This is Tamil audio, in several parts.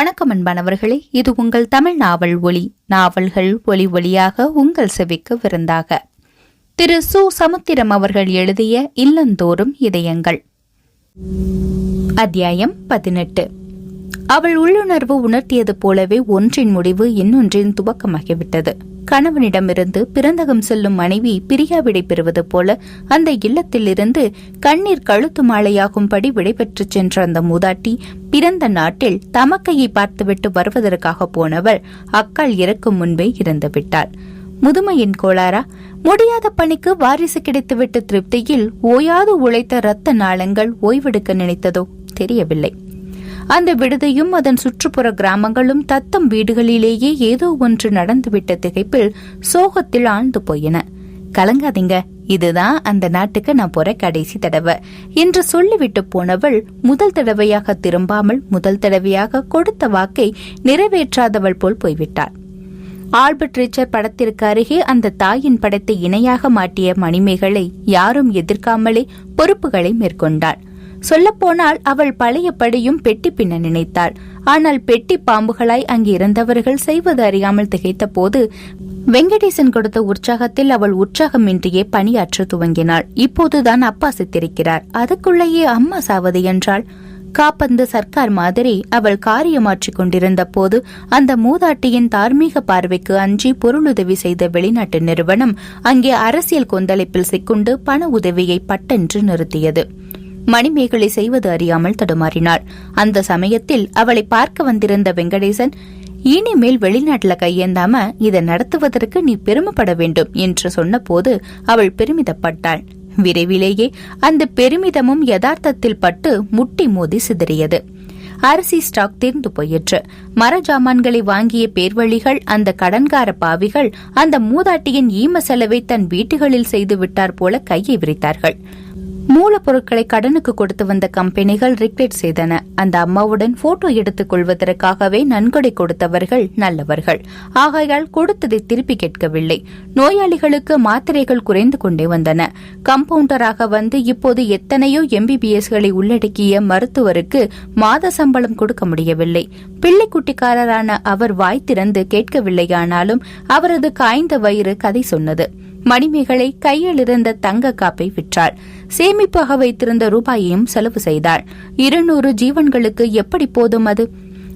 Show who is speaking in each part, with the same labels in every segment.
Speaker 1: வணக்கம் அன்பானவர்களே இது உங்கள் தமிழ் நாவல் ஒளி நாவல்கள் ஒளி ஒளியாக உங்கள் செவிக்கு விருந்தாக. திரு. சு. சமுத்திரம் அவர்கள் எழுதிய இல்லந்தோறும் இதயங்கள். அத்தியாயம் பதினெட்டு. அவள் உள்ளுணர்வு உணர்த்தியது போலவே ஒன்றின் முடிவு இன்னொன்றின் துவக்கமாகிவிட்டது. கணவனிடமிருந்து பிறந்தகம் செல்லும் மனைவி பிரியா பெறுவது போல அந்த இல்லத்திலிருந்து கண்ணீர் கழுத்து மாலையாகும்படி விடைபெற்றுச் சென்ற அந்த மூதாட்டி பிறந்த நாட்டில் தமக்கையை பார்த்துவிட்டு வருவதற்காக போனவர் அக்காள் இறக்கும் முன்பே இறந்துவிட்டார். முதுமையின் கோளாரா முடியாத பணிக்கு வாரிசு கிடைத்துவிட்ட திருப்தியில் ஓயாது உழைத்த இரத்த நாளங்கள் ஓய்வெடுக்க நினைத்ததோ தெரியவில்லை. அந்த விடுதியும் அதன் சுற்றுப்புற கிராமங்களும் தத்தம் வீடுகளிலேயே ஏதோ ஒன்று நடந்துவிட்ட திகைப்பில் சோகத்தில் ஆழ்ந்து போயின. கலங்காதீங்க இதுதான் அந்த நாட்டுக்கு நான் போற கடைசி தடவை என்று சொல்லிவிட்டு போனவள் முதல் தடவையாக திரும்பாமல் முதல் தடவையாக கொடுத்த வாக்கை நிறைவேற்றாதவள் போல் போய்விட்டாள். ஆல்பர்ட் ரிச்சர் படத்திற்கு அருகே அந்த தாயின் படத்தை இணையாக மாட்டிய மணிமேகலை யாரும் எதிர்க்காமலே பொறுப்புகளை மேற்கொண்டாள். சொல்லப்போனால் அவள் பழையபடியும் பெட்டி பின்ன நினைத்தாள். ஆனால் பெட்டி பாம்புகளாய் அங்கு இருந்தவர்கள் செய்வது அறியாமல் திகைத்த போது வெங்கடேசன் கொடுத்த உற்சாகத்தில் அவள் உற்சாகமின்றியே பணியாற்ற துவங்கினாள். இப்போதுதான் அப்பா சித்திருக்கிறார். அதுக்குள்ளேயே அம்மா சாவது என்றாள். காப்பந்து சர்க்கார் மாதிரி அவள் காரியமாற்றிக் கொண்டிருந்த போது அந்த மூதாட்டியின் தார்மீக பார்வைக்கு அஞ்சி பொருளுதவி செய்த வெளிநாட்டு நிறுவனம் அங்கே அரசியல் கொந்தளிப்பில் சிக்குண்டு பண உதவியை பட்டென்று நிறுத்தியது. மணிமேகலை செய்வது அறியாமல் தடுமாறினாள். அந்த சமயத்தில் அவளை பார்க்க வந்திருந்த வெங்கடேசன் இனிமேல் வெளிநாட்டுல கையேந்தாம இதை நடத்துவதற்கு நீ பெருமைப்பட வேண்டும் என்று சொன்னபோது அவள் பெருமிதப்பட்டாள். விரைவிலேயே அந்த பெருமிதமும் யதார்த்தத்தில் பட்டு முட்டி மோதி சிதறியது. அரிசி ஸ்டாக் தீர்ந்து போயிற்று. மர ஜாமான்களை வாங்கிய பேர்வழிகள் அந்த கடன்கார பாவிகள் அந்த மூதாட்டியின் ஈம செலவை தன் வீட்டுகளில் செய்து விட்டார் போல கையை விரித்தார்கள். மூலப்பொருட்களை கடனுக்கு கொடுத்து வந்த கம்பெனிகள் ரிக்ரெட் செய்தன. அந்த அம்மாவுடன் போட்டோ எடுத்துக் கொள்வதற்காகவே நன்கொடை கொடுத்தவர்கள் நல்லவர்கள். ஆகையால் கொடுத்ததை திருப்பி கேட்கவில்லை. நோயாளிகளுக்கு மாத்திரைகள் குறைந்து கொண்டே வந்தன. கம்பவுண்டராக வந்து இப்போது எத்தனையோ எம்பிபிஎஸ்களை உள்ளடக்கிய மருத்துவருக்கு மாத சம்பளம் கொடுக்க முடியவில்லை. பிள்ளைக்குட்டிக்காரரான அவர் வாய் திறந்து கேட்கவில்லையானாலும் அவரது காய்ந்த வயிறு கதை சொன்னது. மணிமேகலை கையில் இருந்த தங்க காப்பை விற்றாள். சேமிப்பாக வைத்திருந்த ரூபாயையும் செலவு செய்தாள். இருநூறு ஜீவன்களுக்கு எப்படி போதும் அது?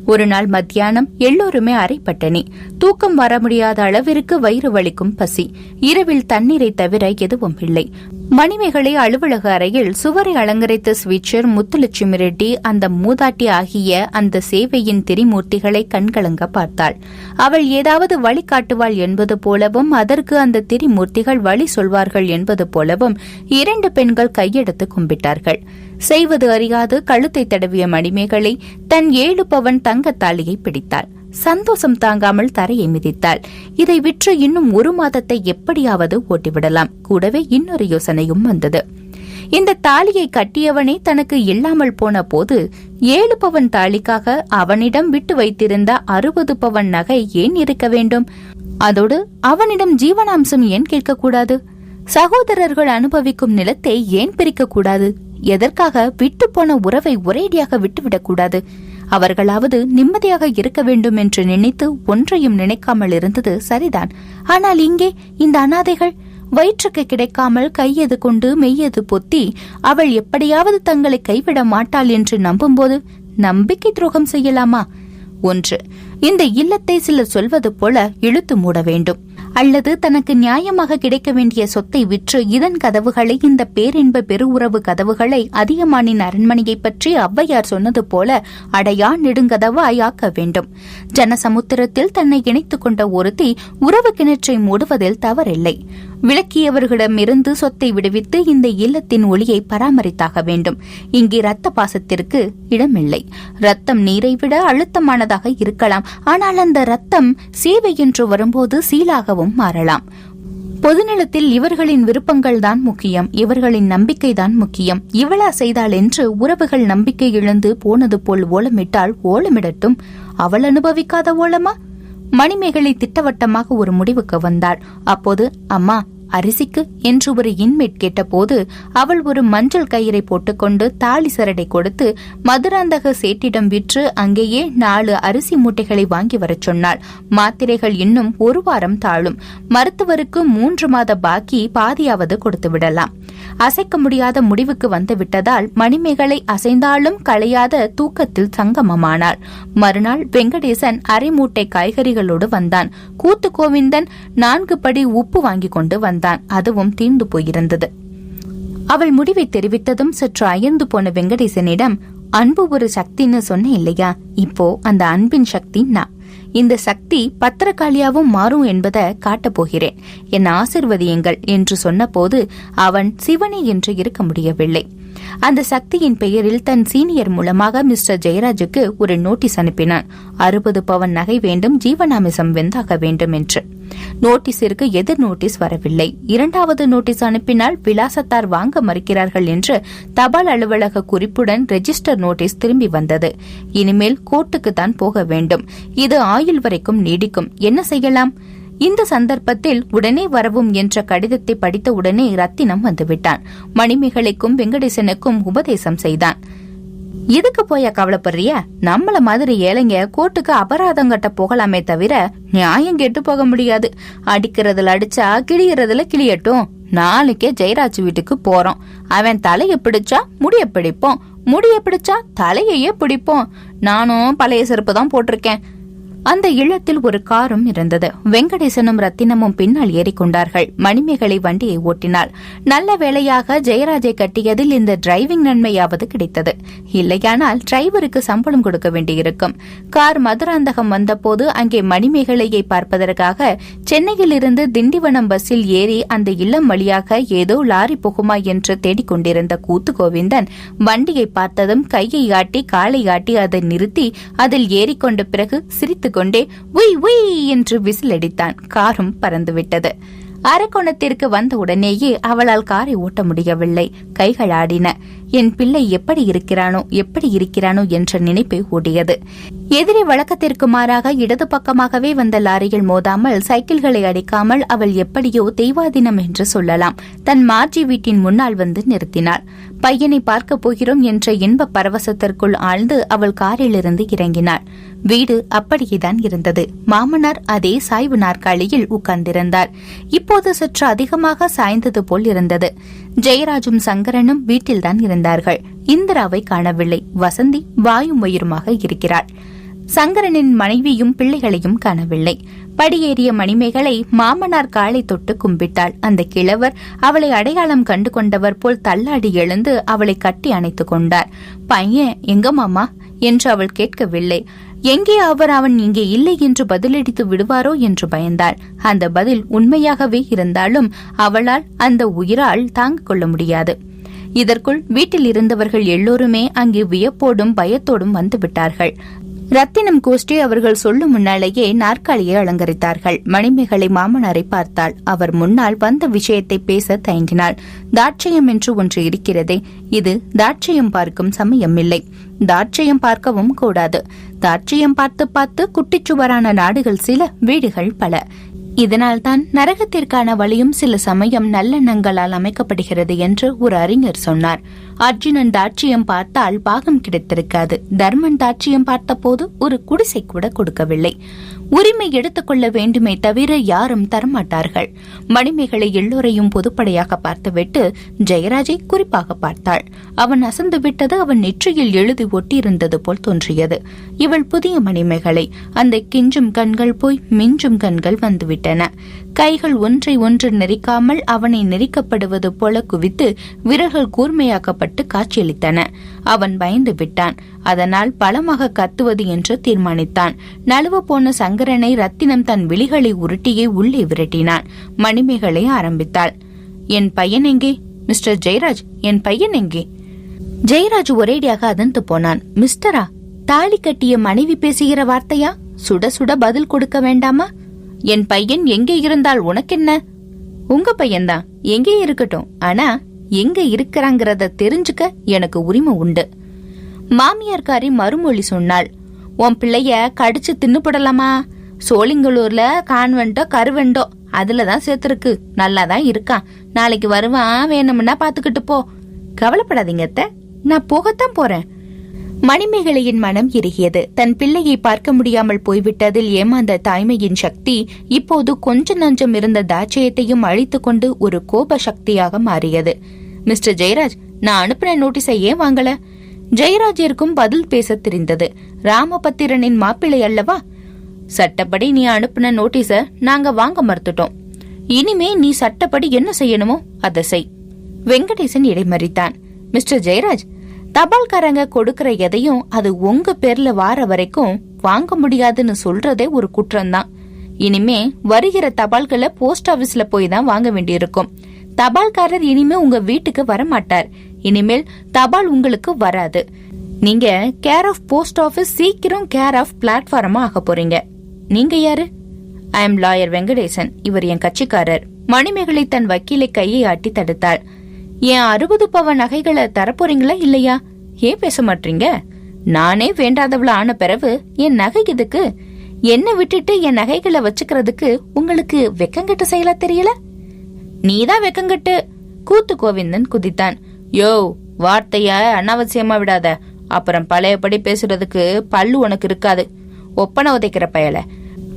Speaker 1: ஒரு நாள் மத்தியானம் எல்லோருமே அரைப்பட்டனி தூக்கம் வர முடியாத அளவிற்கு வயிறு வலிக்கும் பசி. இரவில் தண்ணீரை தவிர எதுவும் இல்லை. மணிமேகலை அலுவலக அறையில் சுவரை அலங்கரித்த ஸ்விட்சர் முத்துலட்சுமி ரெட்டி அந்த மூதாட்டி ஆகிய அந்த சேவையின் திரிமூர்த்திகளை கண்கலங்க பார்த்தாள். அவள் ஏதாவது வழி காட்டுவாள் என்பது போலவும் அதற்கு அந்த திரிமூர்த்திகள் வழி சொல்வார்கள் என்பது போலவும் இரண்டு பெண்கள் கையெடுத்து கும்பிட்டார்கள். செய்வது அறியாது கழுத்தை தடவிய மணிமேகலை தன் ஏழு பவன் தங்கத்தாலியை பிடித்தாள். சந்தோஷம் தாங்காமல் தரையை மிதித்தாள். இதை விற்று இன்னும் ஒரு மாதத்தை எப்படியாவது ஓட்டிவிடலாம். கூடவே இன்னொரு யோசனையும் வந்தது. இந்த தாலியை கட்டியவனே தனக்கு இல்லாமல் போன போது ஏழு பவன் தாலிக்காக அவனிடம் விட்டு வைத்திருந்த அறுபது பவன் நகை ஏன் இருக்க வேண்டும்? அதோடு அவனிடம் ஜீவனாம்சம் ஏன் கேட்கக்கூடாது? சகோதரர்கள் அனுபவிக்கும் நிலத்தை ஏன் பிரிக்கக்கூடாது? எதற்காக விட்டு போன உறவை ஒரேடியாக விட்டுவிடக்கூடாது? அவர்களாவது நிம்மதியாக இருக்க வேண்டும் என்று நினைத்து ஒன்றையும் நினைக்காமல் இருந்தது சரிதான். ஆனால் இங்கே இந்த அனாதைகள் வயிற்றுக்கு கிடைக்காமல் கையது கொண்டு மெய்யது பொத்தி அவள் எப்படியாவது தங்களை கைவிட மாட்டாள் என்று நம்பும்போது நம்பிக்கை துரோகம் செய்யலாமா? ஒன்று இந்த இல்லத்தை சிலர் சொல்வது போல இழுத்து மூட வேண்டும். அல்லது தனக்கு நியாயமாக கிடைக்க வேண்டிய சொத்தை விற்று இதன் கதவுகளை இந்த பேரின்ப பெருவுறவு கதவுகளை அதிகமானின் அரண்மனையை பற்றி ஔவையார் சொன்னது போல அடையா நெடுங்கதவாய் ஆக்க வேண்டும். ஜனசமுத்திரத்தில் தன்னை இணைத்துக் கொண்ட ஒருத்தி உறவு கிணற்றை மூடுவதில் தவறில்லை. விளக்கியவர்களிடமிருந்து சொத்தை விடுவித்து இந்த இல்லத்தின் ஒளியை பராமரித்தாக வேண்டும். இங்கே ரத்த பாசத்திற்கு இடமில்லை. ரத்தம் நீரை விட அழுத்தமானதாக இருக்கலாம். ஆனால் அந்த ரத்தம் சேவை என்று வரும்போது சீலாகவும் மாறலாம். பொதுநலத்தில் இவர்களின் விருப்பங்கள் தான் முக்கியம். இவர்களின் நம்பிக்கை தான் முக்கியம். இவளா செய்தாள் என்று உறவுகள் நம்பிக்கை இழந்து போனது போல் ஓலமிட்டால் ஓலமிடட்டும். அவள் அனுபவிக்காத ஓலமா? மணிமேகலை திட்டவட்டமாக ஒரு முடிவுக்கு வந்தாள். அப்போது அம்மா அரிசிக்கு என்று ஒரு இன்மேட் கேட்டபோது அவள் ஒரு மஞ்சள் கயிறை போட்டுக்கொண்டு தாலி சரடை கொடுத்து மதுராந்தக சேட்டிடம் விற்று அங்கேயே நாலு அரிசி மூட்டைகளை வாங்கி வரச் சொன்னாள். மாத்திரைகள் இன்னும் ஒரு வாரம் தாழும். மருத்துவருக்கு மூன்று மாத பாக்கி பாதியாவது கொடுத்து விடலாம். அசைக்க முடியாத முடிவுக்கு வந்துவிட்டதால் மணிமேகலை அசைந்தாலும் களையாத தூக்கத்தில் சங்கமமானாள் மறுநாள் வெங்கடேசன் அரை மூட்டை காய்கறிகளோடு வந்தான். கூத்து கோவிந்தன் நான்கு படி உப்பு வாங்கி கொண்டு வந்தான். அதுவும் தீர்ந்து போயிருந்தது. அவள் முடிவை தெரிவித்ததும் சற்று அயர்ந்து போன வெங்கடேசனிடம் அன்பு ஒரு சக்தின்னு சொன்ன இல்லையா? இப்போ அந்த அன்பின் சக்தி நான். இந்த சக்தி பத்திரகாளியாவும் மாறும் என்பதை காட்டப் போகிறேன் என் ஆசிர்வதியுங்கள் என்று சொன்னபோது அவன் சிவனி என்று இருக்க முடியவில்லை. அந்த சக்தியின் பெயரில் தன் சீனியர் மூலமாக மிஸ்டர் ஜெயராஜுக்கு ஒரு நோட்டீஸ் அனுப்பினான். அறுபது பவன் நகை வேண்டும் ஜீவனாமிசம் வெந்தாக வேண்டும் என்று. நோட்டீஸிற்கு எதிர் நோட்டீஸ் வரவில்லை. இரண்டாவது நோட்டீஸ் அனுப்பினால் விலாசத்தார் வாங்க மறுக்கிறார்கள் என்று தபால் அலுவலக குறிப்புடன் ரெஜிஸ்டர் நோட்டீஸ் திரும்பி வந்தது. இனிமேல் கோர்ட்டுக்கு தான் போக வேண்டும். இது ஆயுள் வரைக்கும் நீடிக்கும். என்ன செய்யலாம்? இந்த சந்தர்ப்பத்தில் உடனே வரவும் என்ற கடிதத்தை படித்த உடனே ரத்தினம் வந்துவிட்டான். மணிமேகலைக்கும் வெங்கடேசனுக்கும் உபதேசம் செய்தான். இதுக்கு போய கவலைப்படுறிய? நம்மள மாதிரி ஏழைங்க கோர்ட்டுக்கு அபராதம் கட்ட போகலாமே தவிர நியாயம் கெட்டு போக முடியாது. அடிக்கிறதுல அடிச்சா கிழியறதுல கிளியட்டும் நாளைக்கே ஜெயராஜ் வீட்டுக்கு போறோம். அவன் தலைய பிடிச்சா முடிய பிடிப்போம். முடிய பிடிச்சா தலையையே பிடிப்போம். நானும் பழைய செருப்பு தான் போட்டிருக்கேன். அந்த இல்லத்தில் ஒரு காரும் இருந்தது. வெங்கடேசனும் ரத்தினமும் பின்னால் ஏறிக்கொண்டார்கள். மணிமேகலை வண்டியை ஓட்டினாள். நல்ல வேளையாக ஜெயராஜை கட்டியதில் இந்த டிரைவிங் நன்மையாவது கிடைத்தது. இல்லையானால் டிரைவருக்கு சம்பளம் கொடுக்க வேண்டியிருக்கும். கார் மதுராந்தகம் வந்தபோது அங்கே மணிமேகலையை பார்ப்பதற்காக சென்னையில் இருந்து திண்டிவனம் பஸ்ஸில் ஏறி அந்த இல்லம் வழியாக ஏதோ லாரி போகுமா என்று தேடிக்கொண்டிருந்த கூத்து கோவிந்தன் வண்டியை பார்த்ததும் கையை ஆட்டி காலை ஆட்டி அதை நிறுத்தி அதில் ஏறிக்கொண்ட பிறகு சிரித்து கொண்டே உய் உய் என்று விசிலடித்தான். காரும் பறந்துவிட்டது. அரக்கோணத்திற்கு வந்த உடனேயே அவளால் காரை ஓட்ட முடியவில்லை. கைகள் ஆடின. என் பிள்ளை எப்படி இருக்கிறானோ எப்படி இருக்கிறானோ என்ற நினைப்பை ஓடியது எதிரி வழக்கத்திற்கு மாறாக இடது பக்கமாகவே வந்த லாரியில் மோதாமல் சைக்கிள்களை அடிக்காமல் அவள் எப்படியோ தெய்வாதீனம் என்று சொல்லலாம். தன் மார்ஜி வீட்டின் முன்னால் வந்து நிறுத்தினாள். பையனை பார்க்கப் போகிறோம் என்ற இன்ப பரவசத்திற்குள் ஆழ்ந்து அவள் காரிலிருந்து இறங்கினாள். வீடு அப்படியேதான் இருந்தது. மாமனார் அதே சாய்வு நாற்காலியில் உட்கார்ந்திருந்தார். இப்போது சற்று அதிகமாக சாய்ந்தது போல் இருந்தது. ஜெயராஜும் சங்கரனும் வீட்டில்தான் இருந்தார்கள். இந்திராவை காணவில்லை. வசந்தி வாயும் வயிறுமாக இருக்கிறாள். சங்கரனின் மனைவியும் பிள்ளைகளையும் காணவில்லை. படியேறிய மணிமேகலை மாமனார் காலை தொட்டு கும்பிட்டாள். அந்த கிழவர் அவளை அடையாளம் கண்டு கொண்டவர் போல் தள்ளாடி எழுந்து அவளை கட்டி அணைத்துக் கொண்டார். பையன் எங்க மாமா? என்று அவள் கேட்கவில்லை. எங்கே அவர்? அவன் இங்கே இல்லை என்று பதிலடித்து விடுவாரோ? என்று பயந்தாள். அந்த பதில் உண்மையாகவே இருந்தாலும் அவளால் அந்த உயிரால் தாங்கிக் கொள்ள முடியாது. இதற்குள் வீட்டில் இருந்தவர்கள் எல்லோருமே அங்கே வியப்போடும் பயத்தோடும் வந்துவிட்டார்கள் ரத்தினம் கோஷ்டி அவர்கள் சொல்லும் முன்னாலேயே நாற்காலியை அலங்கரித்தார்கள். மணிமேகலை மாமனாரை பார்த்தாள். அவர் முன்னால் வந்த விஷயத்தை பேச தயங்கினாள். தாட்சியம் என்று ஒன்று இருக்கிறதே இது தாட்சியம் பார்க்கும் சமயம் இல்லை தாட்சியம் பார்க்கவும் கூடாது. தாட்சியம் பார்த்து பார்த்து குட்டிச்சுவரான நாடுகள் சில வீடுகள் பல. இதனால்தான் நரகத்திற்கான வழியும் சில சமயம் நல்லெண்ணங்களால் அமைக்கப்படுகிறது என்று ஒரு அறிஞர் சொன்னார். அர்ஜுனன் தாட்சியம் பார்த்தால் பாகம் கிடைத்திருக்காது. தர்மன் தாட்சியம் பார்த்தபோது ஒரு குடிசை கூட கொடுக்கவில்லை. உரிமை எடுத்துக்கொள்ள வேண்டுமே தவிர யாரும் தரமாட்டார்கள். மணிமேகலை எல்லோரையும் பொதுப்படையாக பார்த்துவிட்டு ஜெயராஜை குறிப்பாக பார்த்தாள். அவன் அசந்து விட்டது அவன் நெற்றியில் எழுதி ஒட்டியிருந்தது போல் தோன்றியது. இவள் புதிய மணிமேகலை. அந்த கிஞ்சும் கண்கள் போய் மிஞ்சும் கண்கள் வந்துவிட்டன. கைகள் ஒன்றை ஒன்று நெரிக்காமல் அவனை நெரிக்கப்படுவது போல குவித்து விரல்கள் கூர்மையாக்கப்பட்டு காட்சியளித்தன. அவன் பயந்து விட்டான். அதனால் பலமாக கத்துவது என்று தீர்மானித்தான். நழுவ போன சங்கரனை ரத்தினம் தன் விழிகளை உருட்டியே உள்ளே விரட்டினான். மணிமேகலை ஆரம்பித்தாள். என் பையன் எங்கே? மிஸ்டர் ஜெயராஜ் என் பையன் எங்கே? ஜெயராஜ் ஒரேடியாக அதந்து போனான். மிஸ்டரா தாலி கட்டிய மனைவி பேசுகிற வார்த்தையா? சுட சுட பதில் கொடுக்க வேண்டாமா? என் பையன் எங்கே இருந்தால் உனக்கென்ன? உங்க பையன்தான் எங்கே இருக்கட்டும் ஆனா எங்க இருக்கிறாங்கிறத தெரிஞ்சுக்க எனக்கு உரிமை உண்டு. மாமியார்காரி மறுமொழி சொன்னாள் உன் பிள்ளைய கடிச்சு தின்னுபடலாமா? சோழிங்கலூர்ல கான்வெண்டோ கருவெண்டோ அதுலதான் நல்லா நல்லாதான் இருக்கான் நாளைக்கு வருவான் வேணும்னா பாத்துக்கிட்டு போ. கவலைப்படாதீங்க அத்தை நான் போகத்தான் போறேன். மணிமேகலையின் மனம் இறுகியது. தன் பிள்ளையை பார்க்க முடியாமல் போய்விட்டதில் ஏமாந்த தாய்மையின் சக்தி இப்போது கொஞ்ச நஞ்சம் இருந்த தாட்சியத்தையும் அழித்துக் கொண்டு ஒரு கோப சக்தியாக மாறியது. மிஸ்டர் ஜெயராஜ் நான் அனுப்பின நோட்டீஸை ஏன் வாங்கல? ஜெயராஜிற்கும் பதில் பேச தெரிந்தது. ராமபத்திரனின் மாப்பிள்ளை அல்லவா? சட்டப்படி நீ அனுப்பின நோட்டீஸ நாங்க வாங்க மறுத்துட்டோம். இனிமே நீ சட்டப்படி என்ன செய்யணுமோ அதை செய். வெங்கடேசன் இடைமறித்தான். மிஸ்டர் ஜெயராஜ் தபால்காரங்க கொடுக்கற எதையும் அது உங்க பேர்ல வார வரைக்கும் வாங்க முடியாதுன்னு சொல்றதே ஒரு குற்றம்தான். இனிமே வருகிற தபால்களை போஸ்ட் ஆபீஸ்ல போய் தான் வாங்க வேண்டியிருக்கும். தபால்காரர் இனிமே உங்க வீட்டுக்கு வர மாட்டார் இனிமேல் தபால் உங்களுக்கு வராது. நீங்க கேர் ஆஃப் போஸ்ட் ஆபீஸ் சீக்கிரம் கேர் ஆஃப் பிளாட்ஃபார்மா ஆக போறீங்க. நீங்க யாரு? I am lawyer Venkatesan. இவர் என் கட்சிக்காரர். மணிமேகலை தன் வக்கீலை கையை ஆட்டி தடுத்தாள் என் அறுபது பவன் நகைகளை தரப்போறீங்களா இல்லையா? ஏன் பேச மாட்டீங்க? நானே வேண்டாதவள ஆன பிறகு என் நகை எதுக்கு? என்ன விட்டுட்டு என் நகைகளை வச்சுக்கிறதுக்கு உங்களுக்கு வெக்கங்கட்டு செயலா தெரியல? நீதான் வெக்கங்கட்டு. கூத்து கோவிந்தன் குதித்தான். யோ வார்த்தைய அனாவசியமா விடாத. அப்புறம் பழையபடி பேசுறதுக்கு பல்லு உனக்கு இருக்காது. ஒப்பனை உதைக்கிற பயலை.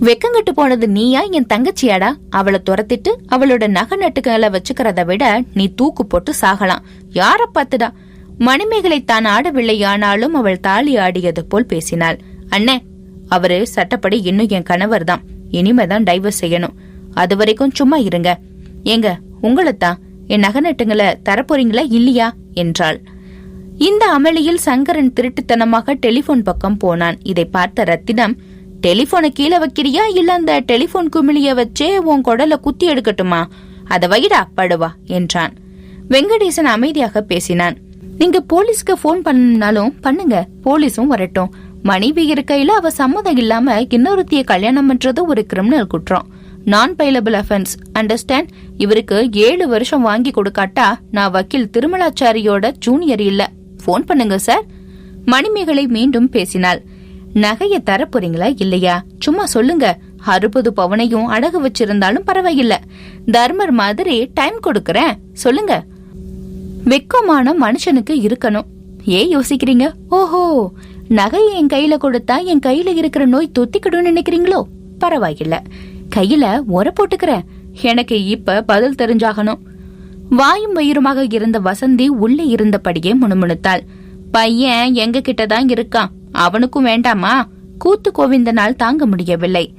Speaker 1: வெக்கங்கட்டு போனது நீயா என் தங்கச்சியாடா? அவளை துரத்திட்டு அவளோட நகை நட்டுக்களை வச்சுக்கிறத விட நீ தூக்கு போட்டு சாகலாம். யார பார்த்துடா? மணிமேகலை தான் ஆடவில்லையானாலும் அவள் தாலி ஆடியது போல் பேசினாள். அண்ணே அவரு சட்டப்படி இன்னும் என் கணவர் தான் இனிமேதான் டைவர்ஸ் செய்யணும். அது வரைக்கும் சும்மா இருங்க. ஏங்க உங்களைத்தான் என் நகை நட்டுங்களை தரப்போறீங்களா இல்லையா? என்றாள். இந்த அமளியில் சங்கரன் திருட்டுத்தனமாக டெலிபோன் பக்கம் போனான். இதை பார்த்த ரத்தினம் டெலிபோனை கீழே வைக்கிறியா? இல்ல அந்த டெலிபோன் குமிழிய வச்சே உன் குடல குத்தி எடுக்கட்டுமா? அத வைடா படுவா என்றான். வெங்கடேசன் அமைதியாக பேசினான். நீங்க போலீஸ்க்கு போன் பண்ணாலும் பண்ணுங்க. போலீஸும் வரட்டும். மனைவி இருக்கையில அவ சம்மதம் இல்லாம இன்னொருத்திய கல்யாணம் பண்றது ஒரு கிரிமினல் குற்றம். நான் பைலபிள் அஃபென்ஸ் அண்டர்ஸ்டாண்ட் இவருக்கு ஏழு வருஷம் வாங்கி கொடுக்காட்டா நான் வக்கீல் திருமலாச்சாரியோட ஜூனியர் இல்ல. போன் பண்ணுங்க சார் மணிமேகலை மீண்டும் பேசினாள். நகைய தர போறீங்களா இல்லையா? சும்மா சொல்லுங்க. அறுபது பவனையும் அடகு வச்சிருந்தாலும் பரவாயில்ல. தர்மர் மாதிரி டைம் கொடுக்கறேன். சொல்லுங்க. வெக்கமான மனுஷனுக்கு இருக்கணும். ஏன் யோசிக்கிறீங்க? ஓஹோ. நகையை என் கையில கொடுத்தா என் கையில இருக்கிற நோய் தொத்திக்கிடும்னு நினைக்கிறீங்களோ? பரவாயில்ல. கையில உர போட்டுக்கிறேன். எனக்கு இப்ப பதில் தெரிஞ்சாகணும். வாயும் வயிறுமாக இருந்த வசந்தி உள்ளே இருந்தபடியே முணுமுணுத்தாள். பையன் எங்க கிட்டதான் இருக்கான். அவனுக்கும் வேண்டாமா? கூத்து கோவிந்தனால் தாங்க முடியவில்லை.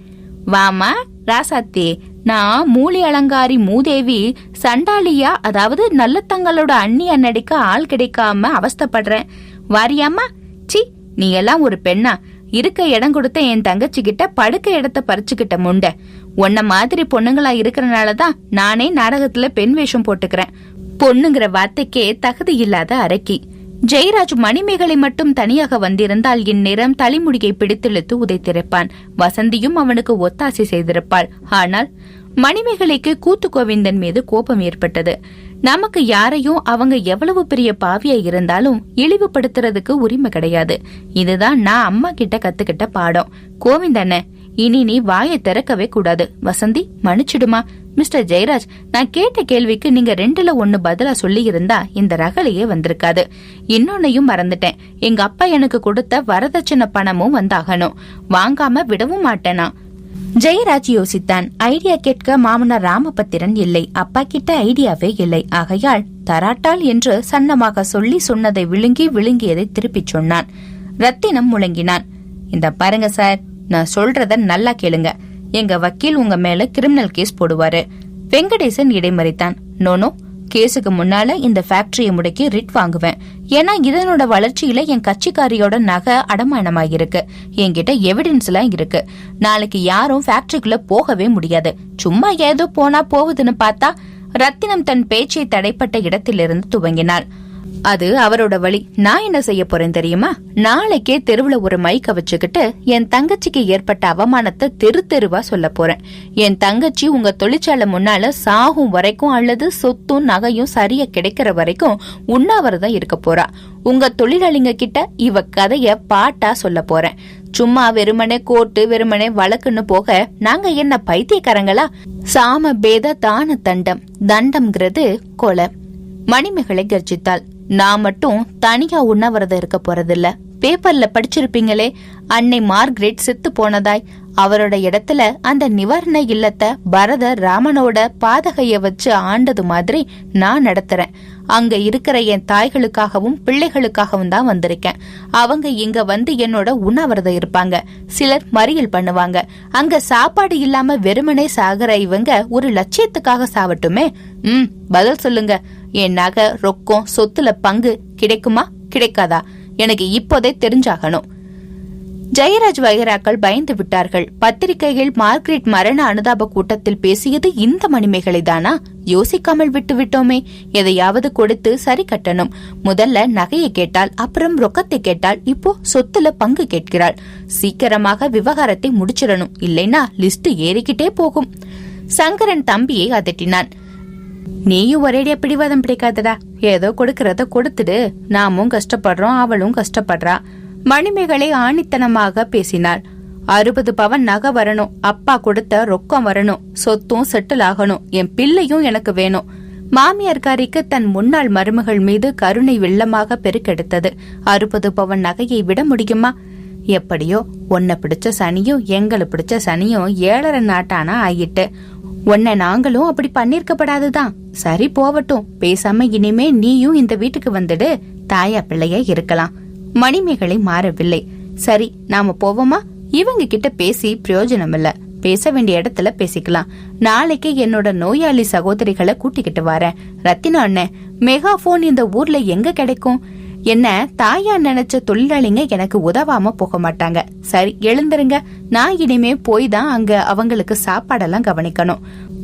Speaker 1: வாமா ராசாத்தி நான் மூலி அலங்காரி மூதேவி சண்டாலியா அதாவது நல்லத்தங்களோட அண்ணி அன்னடிக்க ஆள் கிடைக்காம அவஸ்தைப்படுறேன். வாரியாமா சி நீ எல்லாம் ஒரு பெண்ணா. இருக்க இடம் கொடுத்த என் தங்கச்சி கிட்ட படுக்க இடத்த பறிச்சுக்கிட்ட முண்டை. உன்ன மாதிரி பொண்ணுங்களா இருக்கிறனாலதான் நானே நாடகத்துல பெண் வேஷம் போட்டுக்கிறேன். பொண்ணுங்கிற வார்த்தைக்கே தகுதி இல்லாத அரக்கி. ஜெயராஜ் மணிமேகலை மட்டும் தனியாக வந்திருந்தால் இந்நேரம் தலைமுடியை பிடித்திழுத்து உதைத்திருப்பான். வசந்தியும் அவனுக்கு ஒத்தாசை செய்திருப்பாள். ஆனால் மணிமேகலைக்கு கூத்து கோவிந்தன் மீது கோபம் ஏற்பட்டது. நமக்கு யாரையும் அவங்க எவ்வளவு பெரிய பாவியா இருந்தாலும் இழிவுபடுத்துறதுக்கு உரிமை கிடையாது. இதுதான் நான் அம்மா கிட்ட கத்துக்கிட்ட பாடம். கோவிந்தண்ண இனி நீ வாயை திறக்கவே கூடாது. வசந்தி மன்னிச்சிடுமா? மிஸ்டர் ஜெயராஜ் நான் கேட்ட கேள்விக்கு நீங்க ரெண்டுல ஒன்னு பதிலா சொல்லி இருந்தா இந்த ரகலையே வந்திருக்காது. இன்னொன்னையும் மறந்துட்டேன். எங்க அப்பா எனக்கு கொடுத்த வரதட்சணை பணமும் வந்தாகணும். வாங்காம விடவும் மாட்டேனா? ஜெயராஜ் யோசித்தான். ஐடியா கேட்க மாமனார் ராமபத்திரன் இல்லை. அப்பா கிட்ட ஐடியாவே இல்லை. ஆகையால் தராட்டால் என்று சன்னமாக சொல்லி சொன்னதை விழுங்கி விழுங்கியதை திருப்பிச் சொன்னான். ரத்தினம் முழங்கினான். இந்த பாருங்க சார் நான் சொல்றத நல்லா கேளுங்க. எங்க வக்கீல் உங்க மேல கிரிமினல் கேஸ் போடுவாரு. வெங்கடேசன் இடைமறித்தான். நோனோ கேஸுக்கு முன்னால இந்த ஃபேக்டரியை முடக்கி ரிட் வாங்குவேன். ஏன்னா இதனோட வளர்ச்சியில என் கட்சிக்காரியோட நகை அடமானமாகிருக்கு என்கிட்ட எவிடன்ஸ் எல்லாம் இருக்கு. நாளைக்கு யாரும் ஃபேக்டரிக்குள்ள போகவே முடியாது. சும்மா ஏதோ போனா போகுதுன்னு பார்த்தா ரத்தினம் தன் பேச்சை தடைப்பட்ட இடத்திலிருந்து துவங்கினாள். அது அவரோட வழி. நான் என்ன செய்ய போறேன் தெரியுமா? நாளைக்கே தெருவுல ஒரு மைக்க வச்சுக்கிட்டு என் தங்கச்சிக்கு ஏற்பட்ட அவமானத்தை தெரு தெருவா சொல்ல போறேன். என் தங்கச்சி உங்க தொழிற்சாலை முன்னால சாகும் வரைக்கும் அல்லது சொத்தும் நகையும் சரியா கிடைக்கிற வரைக்கும் உண்ணாவிரதம் இருக்க போறா. உங்க தொழிலாளிங்க கிட்ட இவ கதைய பாட்டா சொல்ல போறேன். சும்மா வெறுமனே கோட்டு வெறுமனே வழக்குன்னு போக நாங்க என்ன பைத்தியக்காரங்களா? சாம பேத தான தண்டம் தண்டம்ங்கிறது கொலை. மணிமேகலை கர்ஜித்தாள். நான் மட்டும் தனியா உண்ணாவிரதம் இருக்க போறதில்ல. பேப்பர்ல படிச்சிருப்பீங்களே அன்னை மார்க்ரெட் செத்து போனதாய். அவரோட இடத்துல அந்த நிவாரண இல்லத்தை பரதர் ராமனோட பாதகைய வச்சு ஆண்டது மாதிரி நான் நடத்துறேன். அங்க இருக்கிற என் தாய்களுக்காகவும் பிள்ளைகளுக்காகவும் தான் வந்திருக்கேன். அவங்க இங்க வந்து என்னோட உண்ணாவிரதம் இருப்பாங்க. சிலர் மறியல் பண்ணுவாங்க. அங்க சாப்பாடு இல்லாம வெறுமனே சாகுற இவங்க ஒரு லட்சியத்துக்காக சாவட்டுமே. ம் பதில் சொல்லுங்க. என் நகை ரொக்கம் சொத்துல பங்கு கிடைக்குமா? கிடைக்காதா? எனக்கு இப்போதே தெரிஞ்சாகணும். ஜெயராஜ் வைகராக்கள் பயந்து விட்டார்கள். பத்திரிகையில் மார்க்ரெட் மரண அனுதாப கூட்டத்தில் பேசியது இந்த மணிமேகலை தானா யோசிக்காமல் விட்டு விட்டோமே எதையாவது கொடுத்து சரி கட்டணும். முதல்ல நகையை கேட்டால் அப்புறம் ரொக்கத்தை கேட்டால் இப்போ சொத்துல பங்கு கேட்கிறாள். சீக்கிரமாக விவகாரத்தை முடிச்சிடணும். இல்லைன்னா லிஸ்ட் ஏறிக்கிட்டே போகும். சங்கரன் தம்பியை அதட்டினான். நீயும் ஒரேடியா பிடிவாதம் பிடிக்காதடா. ஏதோ கொடுக்கறத கொடுத்துடு. நாமும் கஷ்டப்படுறோம் அவளும் கஷ்டப்படுறா. மணிமேகலை ஆணித்தனமாக பேசினாள். அறுபது பவன் நகை வரணும் அப்பா கொடுத்த ரொக்கம் வரணும் சொத்தும் செட்டில் ஆகணும் என் பிள்ளையும் எனக்கு வேணும். மாமியார்காரிக்கு தன் முன்னாள் மருமகள் மீது கருணை வெள்ளமாக பெருக்கெடுத்தது. அறுபது பவன் நகையை விட முடியுமா? எப்படியோ உன்னை பிடிச்ச சனியும் எங்களை பிடிச்ச சனியும் ஏழரை நாட்டானா ஆயிட்டு. உன்னை நாங்களும் அப்படி பண்ணிருக்கப்படாதுதான். சரி போவட்டும் பேசாம இனிமே நீயும் இந்த வீட்டுக்கு வந்துடு. தாயா பிள்ளைய இருக்கலாம். மணிமேகலை மாறவில்லை. சரி நாம போவோமா? இவங்க கிட்ட பேசி பிரயோஜனம் இல்ல பேச வேண்டிய இடத்துல பேசிக்கலாம். நாளைக்கு என்னோட நோயாளி சகோதரிகளை கூட்டிக்கிட்டு வரேன். ரத்தினா அண்ணன் மெகாபோன் இந்த ஊர்ல எங்க கிடைக்கும்? என்ன தாயா நினைச்ச தொழிலாளிங்க எனக்கு உதவாம போக மாட்டாங்க. சரி எழுந்துருங்க. நான் இனிமே போய் தான் அங்க அவங்களுக்கு சாப்பாடெல்லாம் கவனிக்கணும்.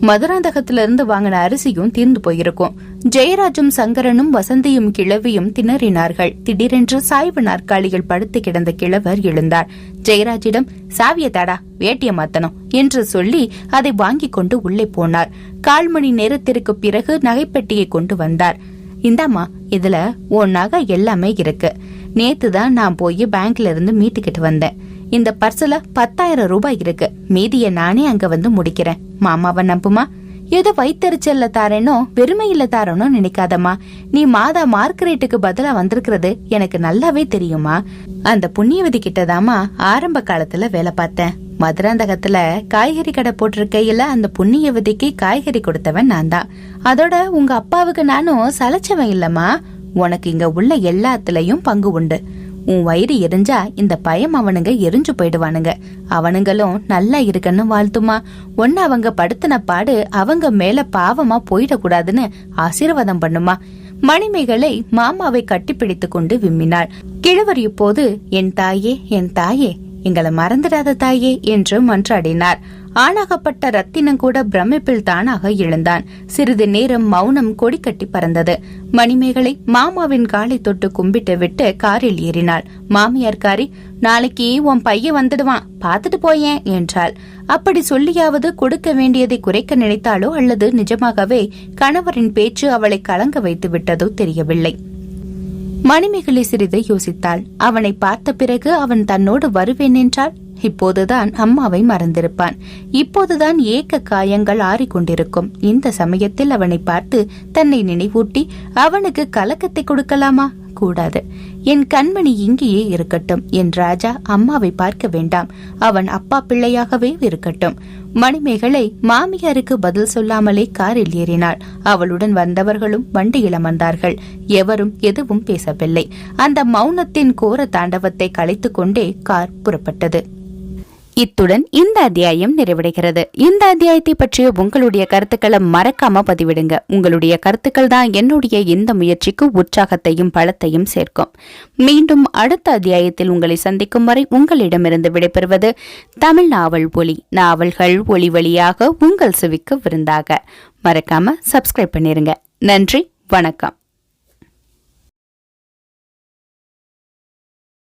Speaker 1: மதுராந்தகத்துல இருந்து வாங்கின அரிசியும் தீர்ந்து போயிருக்கும். ஜெயராஜும் சங்கரனும் வசந்தியும் கிழவியும் திணறினார்கள். திடீரென்று சாய்வு நாற்காலிகள் படுத்து கிடந்த கிழவர் எழுந்தார். ஜெயராஜிடம் சாவிய தாடா வேட்டிய மாத்தணும் என்று சொல்லி அதை வாங்கிக் கொண்டு உள்ளே போனார். கால் மணி நேரத்திற்கு பிறகு நகைப்பெட்டியை கொண்டு வந்தார். இந்தாமா இதுல உன் நகை எல்லாமே இருக்கு. நேத்து தான் நான் போய் பேங்க்ல இருந்து மீட்டுக்கிட்டு வந்தேன். இந்த பர்சல பத்தாயிரம் ரூபாய் இருக்கு. மீதிய நானே அங்க வந்து முடிக்கிறேன். மாமாவை நம்புமா? ஏதோ வைத்தறிச்சல்ல தாரேனோ வெறுமையில தாரனோ நினைக்காதம்மா. நீ மாதா மார்க்கரேட்டுக்கு பதிலா வந்திருக்கிறது எனக்கு நல்லாவே தெரியுமா அந்த புண்ணியவதி கிட்டதாமா ஆரம்ப காலத்துல வேலை பார்த்தேன். மதுராந்தகத்துல காய்கறி கடை போட்டிருக்கையில அந்த புண்ணியவதிக்கு காய்கறி கொடுத்தவன் நான் தான் அதோட உங்க அப்பாவுக்கு நானும் சலைச்சவன் இல்லம்மா. உனக்கு இங்க உள்ள எல்லாத்துலயும் பங்கு உண்டு. உன் வயிறு எரிஞ்சா இந்த பயம் அவனுங்க எரிஞ்சு போயிடுவானுங்க. அவனுங்களும் நல்லா இருக்கன்னு வாழ்த்துமா. ஒன்னு அவங்க படுத்தின பாடு அவங்க மேல பாவமா போயிடக்கூடாதுன்னு ஆசீர்வாதம் பண்ணுமா. மணிமேகலை மாமாவை கட்டிப்பிடித்து கொண்டு விம்மினாள். கிழவர் இப்போது என் தாயே என் தாயே எங்களை மறந்துடாத தாயே என்று மன்றாடினார். ஆணாகப்பட்ட ரத்தினம் கூட பிரமிப்பில் தானாக எழுந்தான். சிறிது நேரம் மௌனம் கொடி கட்டி பறந்தது. மணிமேகலை மாமாவின் காலை தொட்டு கும்பிட்டு விட்டு காரில் ஏறினாள். மாமியார் காரி நாளைக்கு உன் பையன் வந்துடுவான். பாத்துட்டு போயேன் என்றாள். அப்படி சொல்லியாவது கொடுக்க வேண்டியதை குறைக்க நினைத்தாலோ அல்லது நிஜமாகவே கணவரின் பேச்சு அவளை கலங்க வைத்து விட்டதோ தெரியவில்லை. மணிமேகலை சிறிது யோசித்தாள். அவனை பார்த்த பிறகு அவன் தன்னோடு வருவேன் என்றால் இப்போதுதான் அம்மாவை மறந்திருப்பான். இப்போதுதான் ஏக்க காயங்கள் ஆறிக்கொண்டிருக்கும். இந்த சமயத்தில் அவனை பார்த்து தன்னை நினைவூட்டி அவனுக்கு கலக்கத்தை கொடுக்கலாமா? கூடாது. என் கண்மணி இங்கேயே இருக்கட்டும் என் ராஜா அம்மாவை பார்க்க வேண்டாம். அவன் அப்பா பிள்ளையாகவே இருக்கட்டும். மணிமேகலை மாமியாருக்கு பதில் சொல்லாமலே காரில் ஏறினாள். அவளுடன் வந்தவர்களும் வண்டியில் அமர்ந்தார்கள். எவரும் எதுவும் பேசவில்லை. அந்த மௌனத்தின் கோர தாண்டவத்தை கலைத்துக்கொண்டே கார் புறப்பட்டது. இத்துடன் இந்த அத்தியாயம் நிறைவடைகிறது. இந்த அத்தியாயத்தை பற்றிய உங்களுடைய கருத்துக்களை மறக்காம பதிவிடுங்க. உங்களுடைய கருத்துக்கள் தான் என்னுடைய இந்த முயற்சிக்கு உற்சாகத்தையும் பலத்தையும் சேர்க்கும். மீண்டும் அடுத்த அத்தியாயத்தில் உங்களை சந்திக்கும் வரை உங்களிடமிருந்து விடைபெறுவது தமிழ் நாவல் ஒளி நாவல்கள் ஒளி வழியாக உங்கள் செவிக்கு விருந்தாக. மறக்காம சப்ஸ்கிரைப் பண்ணிருங்க. நன்றி வணக்கம்.